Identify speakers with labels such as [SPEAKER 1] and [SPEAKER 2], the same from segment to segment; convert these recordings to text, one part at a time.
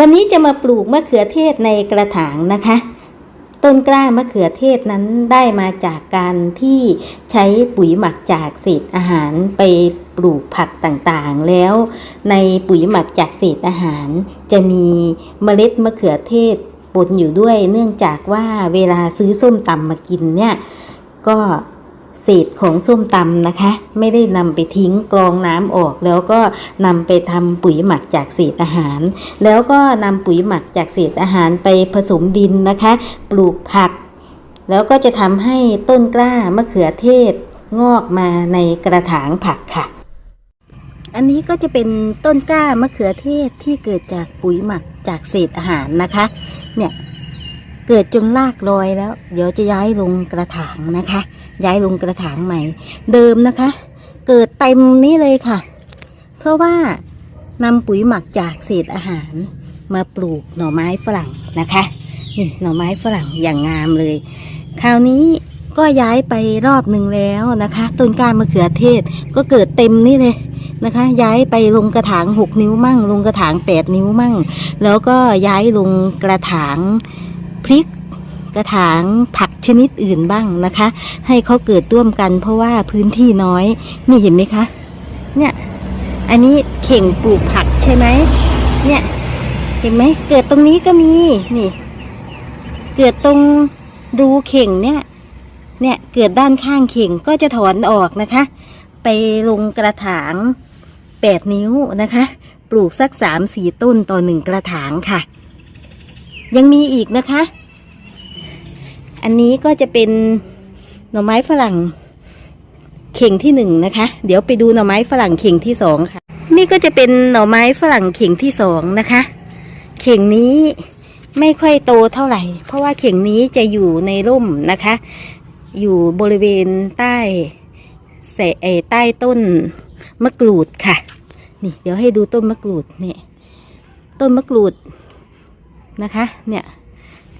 [SPEAKER 1] วันนี้จะมาปลูกมะเขือเทศในกระถางนะคะ ต้นกล้ามะเขือเทศนั้นได้มาจากการที่ใช้ปุ๋ยหมักจากเศษอาหารไปปลูกผักต่างๆ แล้วในปุ๋ยหมักจากเศษอาหาร จะมีเมล็ดมะเขือเทศปนอยู่ด้วย เนื่องจากว่าเวลาซื้อส้มตำมากินเนี่ยก็ เศษของส้มตำนะคะ ไม่ได้นำไปทิ้งกรองน้ำออก แล้วก็นำไปทำปุ๋ยหมักจากเศษอาหาร แล้วก็นำปุ๋ยหมักจากเศษอาหารไปผสมดินนะคะ ปลูกผัก แล้วก็จะทำให้ต้นกล้ามะเขือเทศงอกมาในกระถางผักค่ะ อันนี้ก็จะเป็นต้นกล้ามะเขือเทศที่เกิดจากปุ๋ยหมักจากเศษอาหารนะคะ เนี่ย เกิดจนรากลอยแล้ว เดี๋ยวจะย้ายลงกระถางนะคะ ย้ายลงกระถางใหม่ เดิมนะคะ เกิดเต็มนี้เลยค่ะ เพราะว่านำปุ๋ยหมักจากเศษอาหารมาปลูกหน่อไม้ฝรั่งนะคะนี่หน่อไม้ฝรั่งอย่างงามเลย คราวนี้ก็ย้ายไปรอบหนึ่งแล้วนะคะต้นกล้ามะเขือเทศก็เกิดเต็มนี่เลยนะคะ ย้ายไปลงกระถางหกนิ้วมั่ง ลงกระถางแปดนิ้วมั่ง แล้วก็ย้ายลงกระถาง พริกกระถางผักชนิดอื่นบ้างนะคะ ให้เขาเกิดร่วมกันเพราะว่าพื้นที่น้อยนี่เห็นไหมคะ เนี่ย อันนี้เข่งปลูกผักใช่ไหมเนี่ย เห็นไหมเกิดตรงนี้ก็มีนี่ เกิดตรงรูเข่งเนี่ย เนี่ยเกิดด้านข้างเข่งก็จะถอนออกนะคะ ไปลงกระถางแปดนิ้วนะคะ ปลูกสักสามสี่ต้นต่อหนึ่งกระถางค่ะ ยังมีอีกนะคะ อันนี้ก็จะเป็นหน่อไม้ฝรั่งเข่งที่หนึ่งนะคะ เดี๋ยวไปดูหน่อไม้ฝรั่งเข่งที่สองค่ะ นี่ก็จะเป็นหน่อไม้ฝรั่งเข่งที่สองนะคะ เข่งนี้ไม่ค่อยโตเท่าไหร่ เพราะว่าเข่งนี้จะอยู่ในร่มนะคะ อยู่บริเวณใต้เสเอใต้ต้นมะกรูดค่ะ นี่ เดี๋ยวให้ดูต้นมะกรูดนี่ต้นมะกรูดนะคะ เนี่ย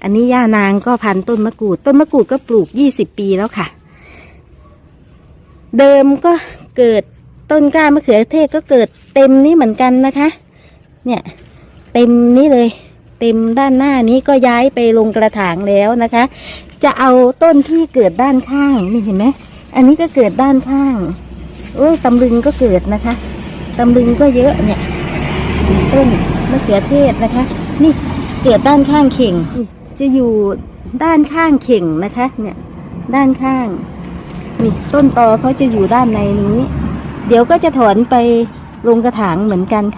[SPEAKER 1] อันนี้ย่านางก็พันต้นมะกรูด ต้นมะกรูดก็ปลูกยี่สิบปีแล้วค่ะ เดิมก็เกิดต้นกล้ามะเขือเทศก็เกิดเต็มนี้เหมือนกันนะคะ เนี่ย เต็มนี้เลย เต็มด้านหน้านี้ก็ย้ายไปลงกระถางแล้วนะคะ จะเอาต้นที่เกิดด้านข้างนี่เห็นไหมอันนี้ก็เกิดด้านข้างโอ้ยตำลึงก็เกิดนะคะตำลึงก็เยอะเนี่ยต้นมะเขือเทศนะคะ นี่เกิดด้านข้างเข่งนี่ จะอยู่ด้านข้างเข่งนะคะ เนี่ย ด้านข้าง นี่ต้นตอเขาจะอยู่ด้านในนี้ เดี๋ยวก็จะถอนไปลงกระถางเหมือนกันค่ะ